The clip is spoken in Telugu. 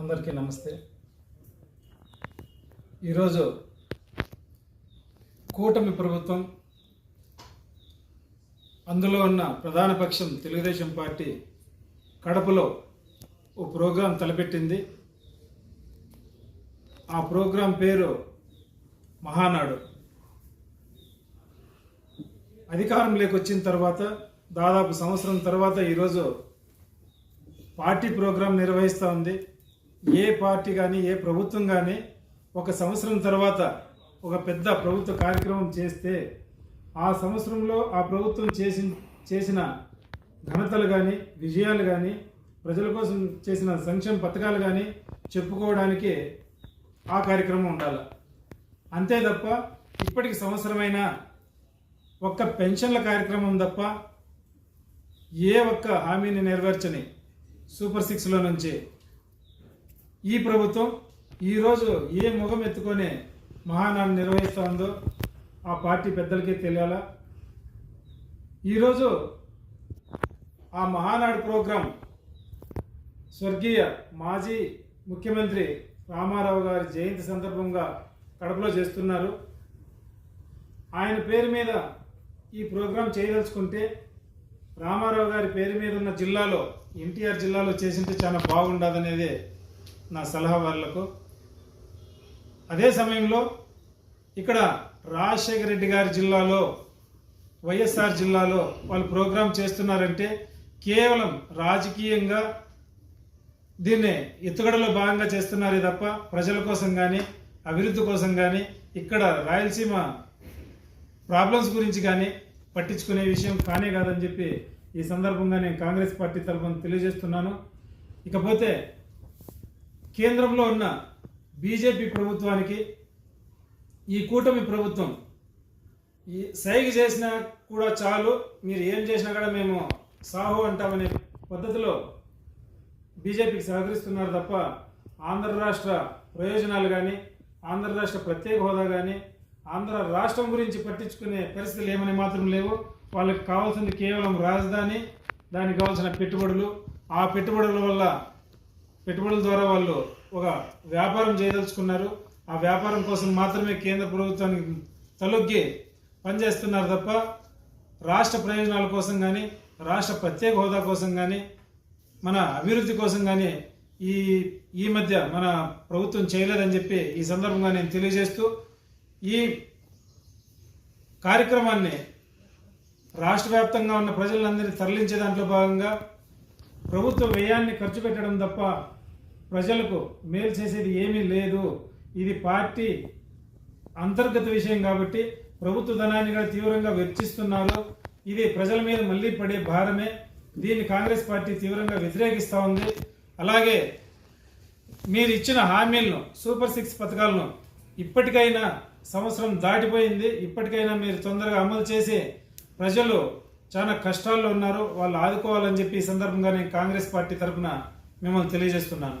అందరికీ నమస్తే. ఈరోజు కూటమి ప్రభుత్వం అందులో ఉన్న ప్రధాన పక్షం తెలుగుదేశం పార్టీ కడపలో ఓ ప్రోగ్రాం తలపెట్టింది. ఆ ప్రోగ్రాం పేరు మహానాడు. అధికారంలోకి వచ్చిన తర్వాత దాదాపు సంవత్సరం తర్వాత ఈరోజు పార్టీ ప్రోగ్రాం నిర్వహిస్తూ ఉంది. ఏ పార్టీ కానీ ఏ ప్రభుత్వం కానీ ఒక సంవత్సరం తర్వాత ఒక పెద్ద ప్రభుత్వ కార్యక్రమం చేస్తే ఆ సంవత్సరంలో ఆ ప్రభుత్వం చేసి చేసిన ఘనతలు కానీ విజయాలు కానీ ప్రజల కోసం చేసిన సంక్షేమ పథకాలు కానీ చెప్పుకోవడానికి ఆ కార్యక్రమం ఉండాలి. అంతే తప్ప ఇప్పటికి సంవత్సరమైన ఒక్క పెన్షన్ల కార్యక్రమం తప్ప ఏ ఒక్క హామీని నెరవేర్చని సూపర్ సిక్స్లో నుంచి ఈ ప్రభుత్వం ఈరోజు ఏ ముఖం ఎత్తుకొని మహానాడు నిర్వహిస్తుందో ఆ పార్టీ పెద్దలకే తెలియాలా? ఈరోజు ఆ మహానాడు ప్రోగ్రాం స్వర్గీయ మాజీ ముఖ్యమంత్రి రామారావు గారి జయంతి సందర్భంగా కడపలో చేస్తున్నారు. ఆయన పేరు మీద ఈ ప్రోగ్రాం చేయదలుచుకుంటే రామారావు గారి పేరు మీద ఉన్న జిల్లాలో ఎన్టీఆర్ జిల్లాలో చేసింటే చాలా బాగుండదనేది నా సలహా వాళ్ళకు. అదే సమయంలో ఇక్కడ రాజశేఖర రెడ్డి గారి జిల్లాలో వైఎస్ఆర్ జిల్లాలో వాళ్ళు ప్రోగ్రాం చేస్తున్నారంటే కేవలం రాజకీయంగా దీన్ని ఎత్తుగడలో భాగంగా చేస్తున్నారే తప్ప ప్రజల కోసం కానీ అభివృద్ధి కోసం కానీ ఇక్కడ రాయలసీమ ప్రాబ్లమ్స్ గురించి కానీ పట్టించుకునే విషయం కానే కాదని చెప్పి ఈ సందర్భంగా నేను కాంగ్రెస్ పార్టీ తరఫున తెలియజేస్తున్నాను. ఇకపోతే కేంద్రంలో ఉన్న బీజేపీ ప్రభుత్వానికి ఈ కూటమి ప్రభుత్వం ఈ సైగ చేసినా కూడా చాలు మీరు ఏం చేసినా కూడా మేము సాహు అంటామనే పద్ధతిలో బీజేపీకి సహకరిస్తున్నారు తప్ప ఆంధ్ర రాష్ట్ర ప్రయోజనాలు కానీ ఆంధ్ర రాష్ట్ర ప్రత్యేక హోదా కానీ ఆంధ్ర రాష్ట్రం గురించి పట్టించుకునే పరిస్థితులు ఏమని మాత్రం లేవు. వాళ్ళకి కావాల్సింది కేవలం రాజధాని దానికి కావాల్సిన పెట్టుబడులు. ఆ పెట్టుబడుల వల్ల పెట్టుబడుల ద్వారా వాళ్ళు ఒక వ్యాపారం చేయదలుచుకున్నారు. ఆ వ్యాపారం కోసం మాత్రమే కేంద్ర ప్రభుత్వానికి తలొగ్గి పనిచేస్తున్నారు తప్ప రాష్ట్ర ప్రయోజనాల కోసం కానీ రాష్ట్ర ప్రత్యేక హోదా కోసం కానీ మన అభివృద్ధి కోసం కానీ ఈ ఈ మధ్య మన ప్రభుత్వం చేయలేదని చెప్పి ఈ సందర్భంగా నేను తెలియజేస్తూ ఈ కార్యక్రమాన్ని రాష్ట్ర వ్యాప్తంగా ఉన్న ప్రజలందరినీ తరలించే దాంట్లో భాగంగా ప్రభుత్వ వ్యయాన్ని ఖర్చు పెట్టడం తప్ప ప్రజలకు మేలు చేసేది ఏమీ లేదు. ఇది పార్టీ అంతర్గత విషయం కాబట్టి ప్రభుత్వ ధనాన్ని కూడా తీవ్రంగా వెచ్చిస్తున్నారు. ఇది ప్రజల మీద మళ్ళీ పడే భారమే. దీన్ని కాంగ్రెస్ పార్టీ తీవ్రంగా వ్యతిరేకిస్తూ ఉంది. అలాగే మీరు ఇచ్చిన హామీలను సూపర్ సిక్స్ పథకాలను ఇప్పటికైనా సంవత్సరం దాటిపోయింది. ఇప్పటికైనా మీరు తొందరగా అమలు చేసి ప్రజలు చాలా కష్టాల్లో ఉన్నారు. వాళ్ళు ఆదుకోవాలని చెప్పి ఈ సందర్భంగా నేను కాంగ్రెస్ పార్టీ తరఫున మిమ్మల్ని తెలియజేస్తున్నాను.